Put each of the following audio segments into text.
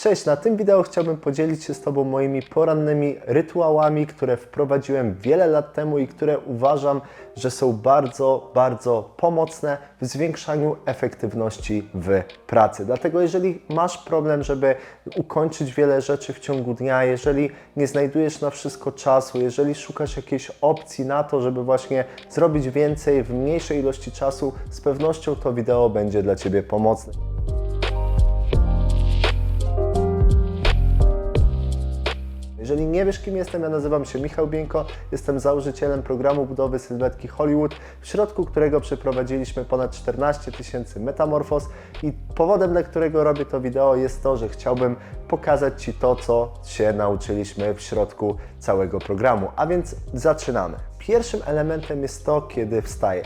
Cześć, na tym wideo chciałbym podzielić się z Tobą moimi porannymi rytuałami, które wprowadziłem wiele lat temu i które uważam, że są bardzo, bardzo pomocne w zwiększaniu efektywności w pracy. Dlatego jeżeli masz problem, żeby ukończyć wiele rzeczy w ciągu dnia, jeżeli nie znajdujesz na wszystko czasu, jeżeli szukasz jakiejś opcji na to, żeby właśnie zrobić więcej w mniejszej ilości czasu, z pewnością to wideo będzie dla Ciebie pomocne. Jeżeli nie wiesz, kim jestem, ja nazywam się Michał Bieńko, jestem założycielem programu budowy sylwetki Hollywood, w środku którego przeprowadziliśmy ponad 14 tysięcy metamorfoz i powodem, dla którego robię to wideo jest to, że chciałbym pokazać Ci to, co się nauczyliśmy w środku całego programu. A więc zaczynamy. Pierwszym elementem jest to, kiedy wstaję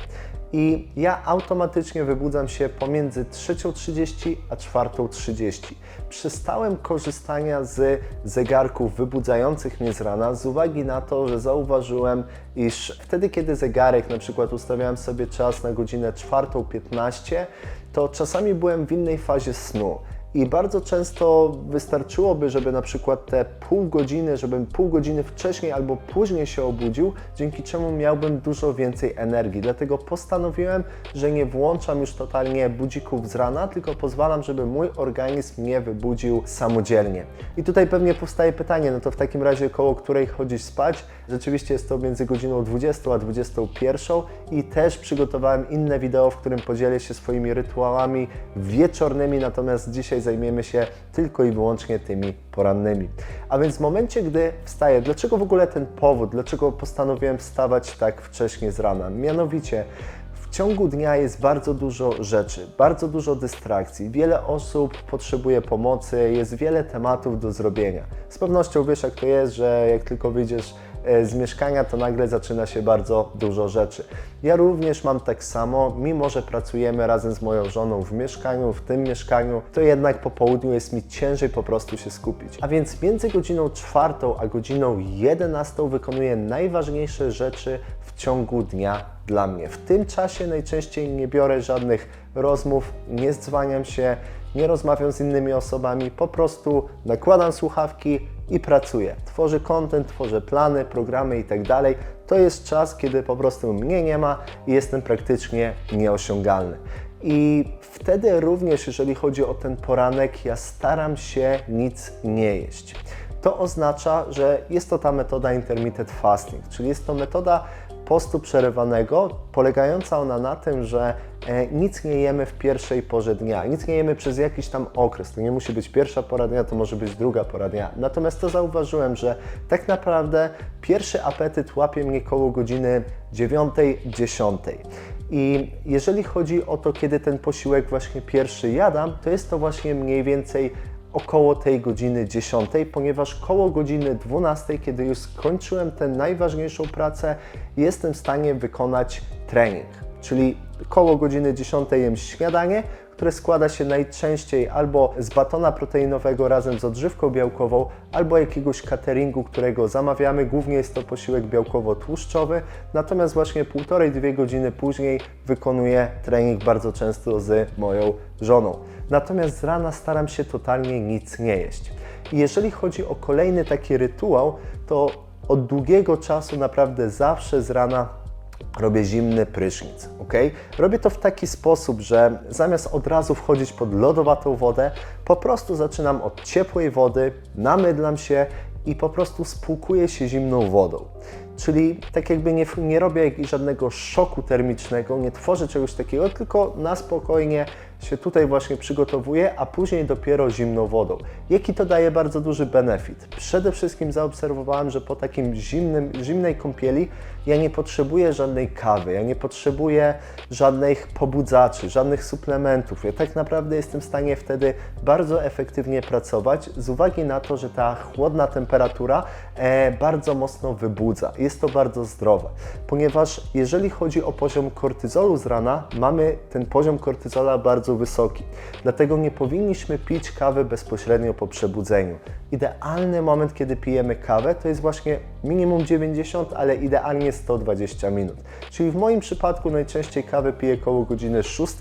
i ja automatycznie wybudzam się pomiędzy 3.30 a 4.30. Przestałem korzystania z zegarków wybudzających mnie z rana z uwagi na to, że zauważyłem, iż wtedy, kiedy zegarek na przykład ustawiałem sobie czas na godzinę 4.15, to czasami byłem w innej fazie snu. I bardzo często wystarczyłoby, żeby na przykład te pół godziny, żebym pół godziny wcześniej albo później się obudził, dzięki czemu miałbym dużo więcej energii. Dlatego postanowiłem, że nie włączam już totalnie budzików z rana, tylko pozwalam, żeby mój organizm mnie wybudził samodzielnie. I tutaj pewnie powstaje pytanie, no to w takim razie koło której chodzić spać? Rzeczywiście jest to między godziną 20 a 21 i też przygotowałem inne wideo, w którym podzielę się swoimi rytuałami wieczornymi, natomiast dzisiaj zajmiemy się tylko i wyłącznie tymi porannymi. A więc w momencie, gdy wstaję, dlaczego w ogóle ten powód, dlaczego postanowiłem wstawać tak wcześnie z rana? Mianowicie, w ciągu dnia jest bardzo dużo rzeczy, bardzo dużo dystrakcji. Wiele osób potrzebuje pomocy, jest wiele tematów do zrobienia. Z pewnością wiesz, jak to jest, że jak tylko wyjdziesz z mieszkania, to nagle zaczyna się bardzo dużo rzeczy. Ja również mam tak samo, mimo że pracujemy razem z moją żoną w mieszkaniu, w tym mieszkaniu, to jednak po południu jest mi ciężej po prostu się skupić. A więc między godziną czwartą a godziną 11 wykonuję najważniejsze rzeczy w ciągu dnia dla mnie. W tym czasie najczęściej nie biorę żadnych rozmów, nie dzwaniam się, nie rozmawiam z innymi osobami, po prostu nakładam słuchawki i pracuję. Tworzę content, tworzę plany, programy i tak. To jest czas, kiedy po prostu mnie nie ma i jestem praktycznie nieosiągalny. I wtedy również, jeżeli chodzi o ten poranek, ja staram się nic nie jeść. To oznacza, że jest to ta metoda intermittent fasting, czyli jest to metoda postu przerywanego, polegająca ona na tym, że e, nic nie jemy w pierwszej porze dnia, nic nie jemy przez jakiś tam okres. To nie musi być pierwsza pora dnia, to może być druga pora dnia. Natomiast to zauważyłem, że tak naprawdę pierwszy apetyt łapie mnie koło godziny 9-10. I jeżeli chodzi o to, kiedy ten posiłek właśnie pierwszy jadam, to jest to właśnie mniej więcej około tej godziny 10, ponieważ koło godziny 12, kiedy już skończyłem tę najważniejszą pracę, jestem w stanie wykonać trening. Czyli koło godziny 10 jem śniadanie, które składa się najczęściej albo z batona proteinowego razem z odżywką białkową, albo jakiegoś cateringu, którego zamawiamy. Głównie jest to posiłek białkowo-tłuszczowy, natomiast właśnie półtorej, dwie godziny później wykonuję trening bardzo często z moją żoną. Natomiast z rana staram się totalnie nic nie jeść. I jeżeli chodzi o kolejny taki rytuał, to od długiego czasu naprawdę zawsze z rana robię zimny prysznic, ok? Robię to w taki sposób, że zamiast od razu wchodzić pod lodowatą wodę, po prostu zaczynam od ciepłej wody, namydlam się i po prostu spłukuję się zimną wodą. Czyli tak jakby nie, nie robię żadnego szoku termicznego, nie tworzę czegoś takiego, tylko na spokojnie się tutaj właśnie przygotowuję, a później dopiero zimną wodą. Jaki to daje bardzo duży benefit? Przede wszystkim zaobserwowałem, że po takim zimnym, zimnej kąpieli ja nie potrzebuję żadnej kawy, ja nie potrzebuję żadnych pobudzaczy, żadnych suplementów. Ja tak naprawdę jestem w stanie wtedy bardzo efektywnie pracować z uwagi na to, że ta chłodna temperatura e, bardzo mocno wybudza. Jest to bardzo zdrowe, ponieważ jeżeli chodzi o poziom kortyzolu z rana, mamy ten poziom kortyzola bardzo wysoki. Dlatego nie powinniśmy pić kawy bezpośrednio po przebudzeniu. Idealny moment, kiedy pijemy kawę, to jest właśnie minimum 90, ale idealnie 120 minut. Czyli w moim przypadku najczęściej kawę piję koło godziny 6,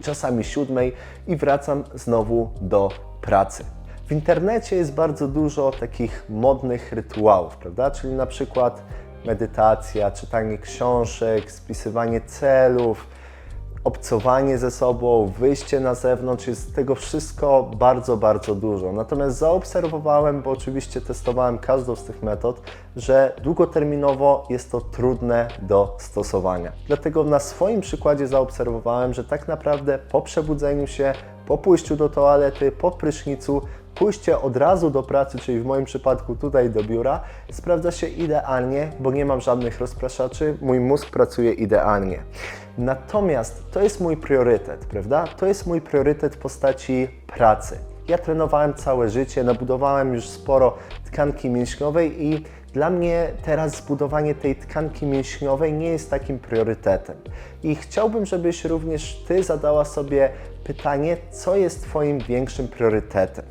czasami 7 i wracam znowu do pracy. W internecie jest bardzo dużo takich modnych rytuałów, prawda? Czyli na przykład medytacja, czytanie książek, spisywanie celów, obcowanie ze sobą, wyjście na zewnątrz, jest tego wszystko bardzo, bardzo dużo. Natomiast zaobserwowałem, bo oczywiście testowałem każdą z tych metod, że długoterminowo jest to trudne do stosowania. Dlatego na swoim przykładzie zaobserwowałem, że tak naprawdę po przebudzeniu się, po pójściu do toalety, po prysznicu, pójście od razu do pracy, czyli w moim przypadku tutaj do biura, sprawdza się idealnie, bo nie mam żadnych rozpraszaczy, mój mózg pracuje idealnie. Natomiast to jest mój priorytet, prawda? To jest mój priorytet w postaci pracy. Ja trenowałem całe życie, nabudowałem już sporo tkanki mięśniowej i dla mnie teraz zbudowanie tej tkanki mięśniowej nie jest takim priorytetem. I chciałbym, żebyś również Ty zadała sobie pytanie, co jest Twoim większym priorytetem.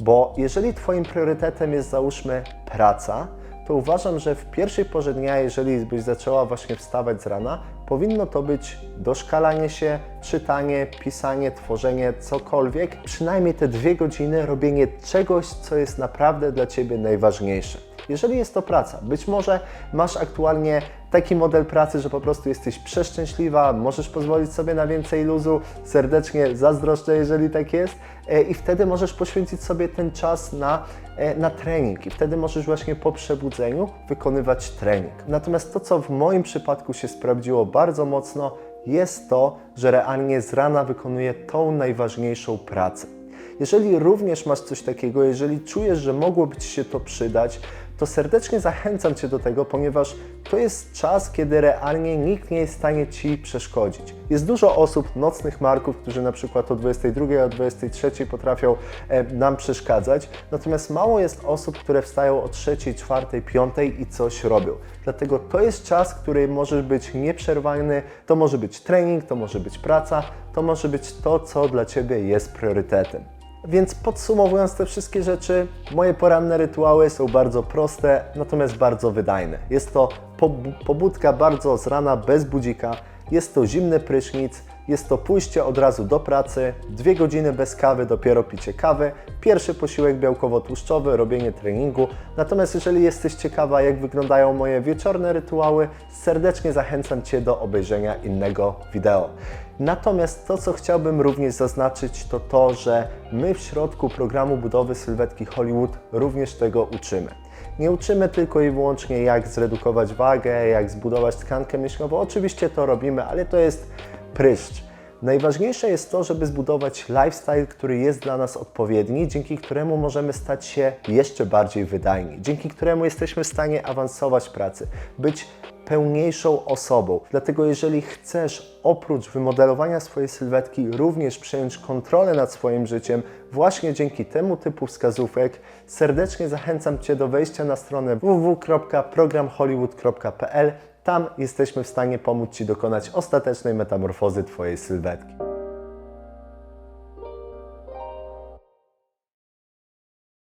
Bo jeżeli Twoim priorytetem jest załóżmy praca, to uważam, że w pierwszej porze dnia, jeżeli byś zaczęła właśnie wstawać z rana, powinno to być doszkalanie się, czytanie, pisanie, tworzenie, cokolwiek, przynajmniej te dwie godziny robienie czegoś, co jest naprawdę dla Ciebie najważniejsze. Jeżeli jest to praca, być może masz aktualnie taki model pracy, że po prostu jesteś przeszczęśliwa, możesz pozwolić sobie na więcej luzu, serdecznie zazdroszczę, jeżeli tak jest, e, i wtedy możesz poświęcić sobie ten czas na, e, na trening, i wtedy możesz właśnie po przebudzeniu wykonywać trening. Natomiast to, co w moim przypadku się sprawdziło bardzo mocno, jest to, że realnie z rana wykonuję tą najważniejszą pracę. Jeżeli również masz coś takiego, jeżeli czujesz, że mogłoby Ci się to przydać, to serdecznie zachęcam Cię do tego, ponieważ to jest czas, kiedy realnie nikt nie jest w stanie Ci przeszkodzić. Jest dużo osób, nocnych marków, którzy na przykład o 22, o 23 potrafią e, nam przeszkadzać, natomiast mało jest osób, które wstają o 3, 4, 5 i coś robią. Dlatego to jest czas, który może być nieprzerwany, to może być trening, to może być praca, to może być to, co dla Ciebie jest priorytetem. Więc podsumowując te wszystkie rzeczy, moje poranne rytuały są bardzo proste, natomiast bardzo wydajne. Jest to pob- pobudka bardzo z rana bez budzika, jest to zimny prysznic, jest to pójście od razu do pracy, dwie godziny bez kawy, dopiero picie kawy, pierwszy posiłek białkowo-tłuszczowy, robienie treningu. Natomiast jeżeli jesteś ciekawa, jak wyglądają moje wieczorne rytuały, serdecznie zachęcam Cię do obejrzenia innego wideo. Natomiast to, co chciałbym również zaznaczyć, to to, że my w środku programu budowy sylwetki Hollywood również tego uczymy. Nie uczymy tylko i wyłącznie, jak zredukować wagę, jak zbudować tkankę mięśniową. Oczywiście to robimy, ale to jest pryszcz. Najważniejsze jest to, żeby zbudować lifestyle, który jest dla nas odpowiedni, dzięki któremu możemy stać się jeszcze bardziej wydajni, dzięki któremu jesteśmy w stanie awansować pracy, być pełniejszą osobą. Dlatego jeżeli chcesz oprócz wymodelowania swojej sylwetki również przejąć kontrolę nad swoim życiem właśnie dzięki temu typu wskazówek, serdecznie zachęcam Cię do wejścia na stronę www.programhollywood.pl. Tam jesteśmy w stanie pomóc Ci dokonać ostatecznej metamorfozy Twojej sylwetki.